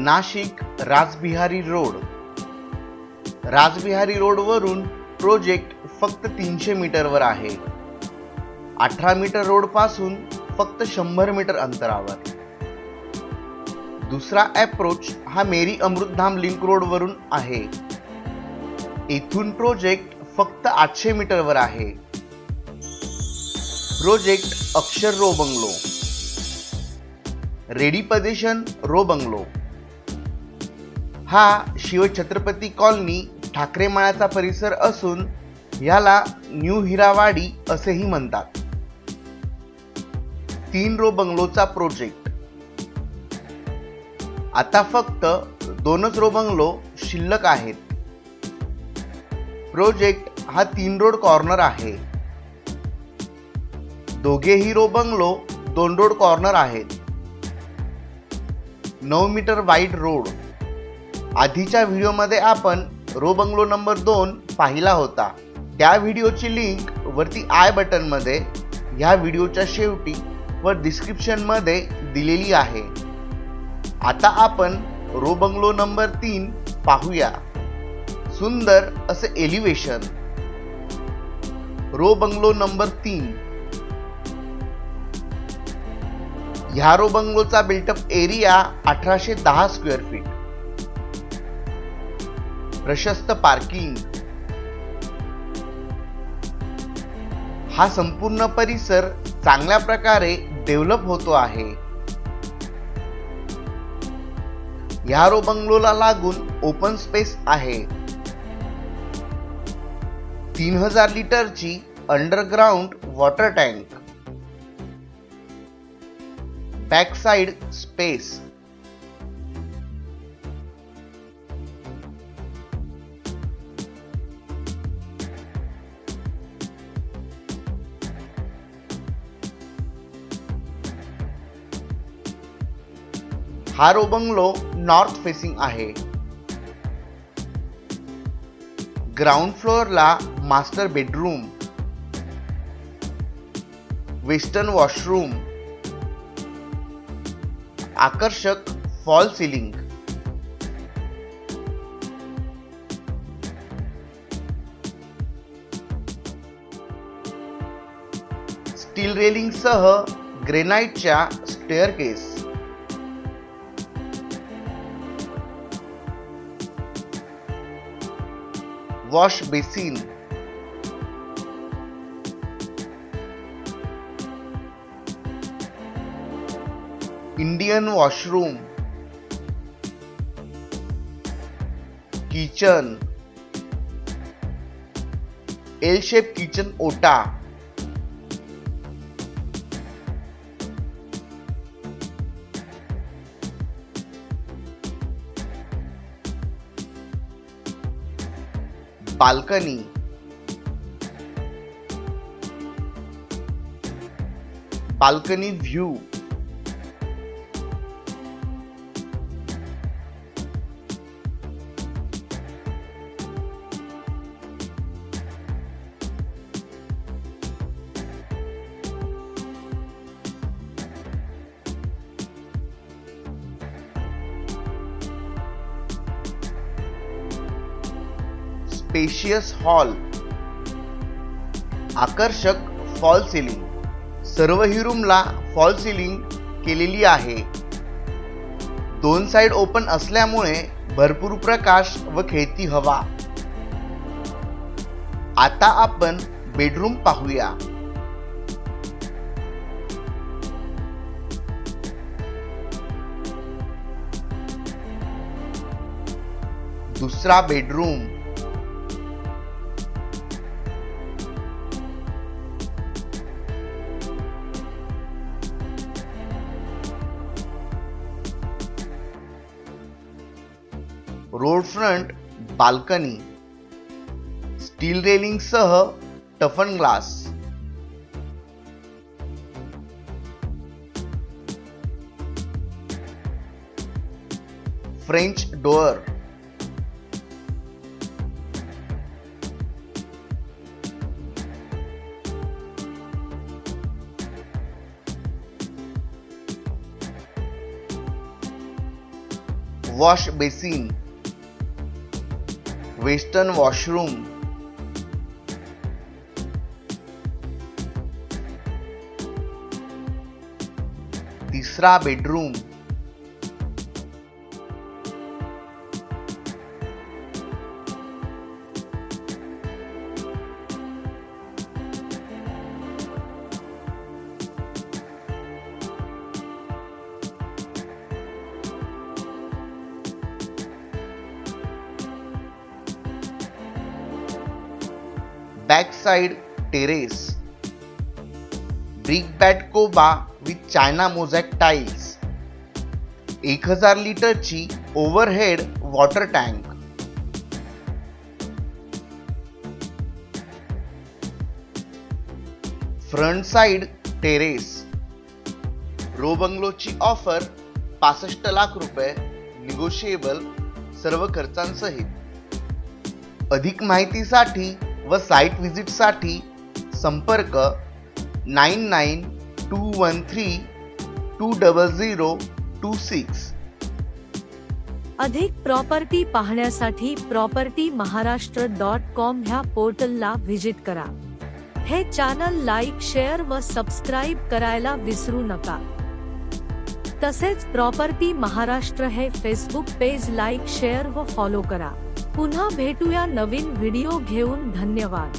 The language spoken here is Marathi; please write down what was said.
नाशिक राजबिहारी रोड. राजबिहारी रोडवरून प्रोजेक्ट फक्त तीनशे मीटरवर आहे. अठरा मीटर रोडपासून फक्त शंभर मीटर अंतरावर. दुसरा अप्रोच हा मेरी अमृतधाम लिंक रोडवरून आहे. येथून प्रोजेक्ट फक्त आठशे मीटरवर आहे. Project Akshar row bungalow. Ready पदेशन row bungalow. हा शिवछत्रपती कॉलनी ठाकरे माळ्याचा परिसर असून याला न्यू हिरावाडी असेही म्हणतात. तीन रो बंगलोचा प्रोजेक्ट आता फक्त दोनच रो बंगलो शिल्लक आहेत. प्रोजेक्ट हा तीन रोड कॉर्नर आहे. दोघेही रो बंगलो दोन रोड कॉर्नर आहेत. नऊ मीटर वाईड रोड आधीच्या व्हिडिओमध्ये आपण रो बंगलो नंबर दोन पाहिला होता. त्या व्हिडिओची लिंक वरती आय बटनमध्ये ह्या व्हिडिओच्या शेवटी व डिस्क्रिप्शनमध्ये दिलेली आहे. आता आपण रो बंगलो नंबर तीन पाहूया. सुंदर असे एलिव्हेशन रो बंगलो नंबर तीन. ह्या रो बंगलोचा बिल्टअप एरिया अठराशे दहा स्क्वेअर फीट प्रशस्त पार्किंग हा संपूर्ण परिसर चांगल्या प्रकारे डेव्हलप होतो आहे. ह्या बंगलोला लागून ओपन स्पेस आहे. तीन हजार लिटरची underground water tank back side space हा रोबंगलो नॉर्थ फेसिंग आहे. ग्राउंड फ्लोअरला मास्टर बेडरूम वेस्टर्न वॉशरूम आकर्षक फॉल सिलिंग. स्टील रेलिंगसह ग्रेनाइटच्या staircase. Wash basin. Indian washroom. Kitchen. L shape kitchen ওটা। Balcony. Balcony view. Spacious hall आकर्षक फॉल सिलिंग सर्वही रूमला फॉल सिलिंग केलेली आहे. दोन साइड ओपन असल्यामुळे भरपूर प्रकाश व खेळती हवा. आता आपण बेडरूम पाहूया. दुसरा bedroom road front balcony steel रेलिंगसह toughen glass. French door. Wash basin. Western washroom. तिसरा bedroom. Backside terrace brick bat Koba with China mosaic tiles एक हजार लिटरची overhead water tank front side terrace row बंगलोची offer पासष्ट लाख रुपये निगोशिएबल सर्व खर्चांसहित. अधिक माहितीसाठी व साईट व्हिजिटसाठी संपर्क nine nine two one three two double zero two six. अधिक प्रॉपर्टी पाहण्यासाठी प्रॉपर्टी महाराष्ट्र डॉट कॉम ह्या पोर्टलला व्हिजिट करा. हे चॅनल लाईक शेअर व सबस्क्राईब करायला विसरू नका. तसेच प्रॉपर्टी महाराष्ट्र हे फेसबुक पेज लाईक शेअर व फॉलो करा. पुन्हा भेटूया नवीन व्हिडिओ घेऊन. धन्यवाद.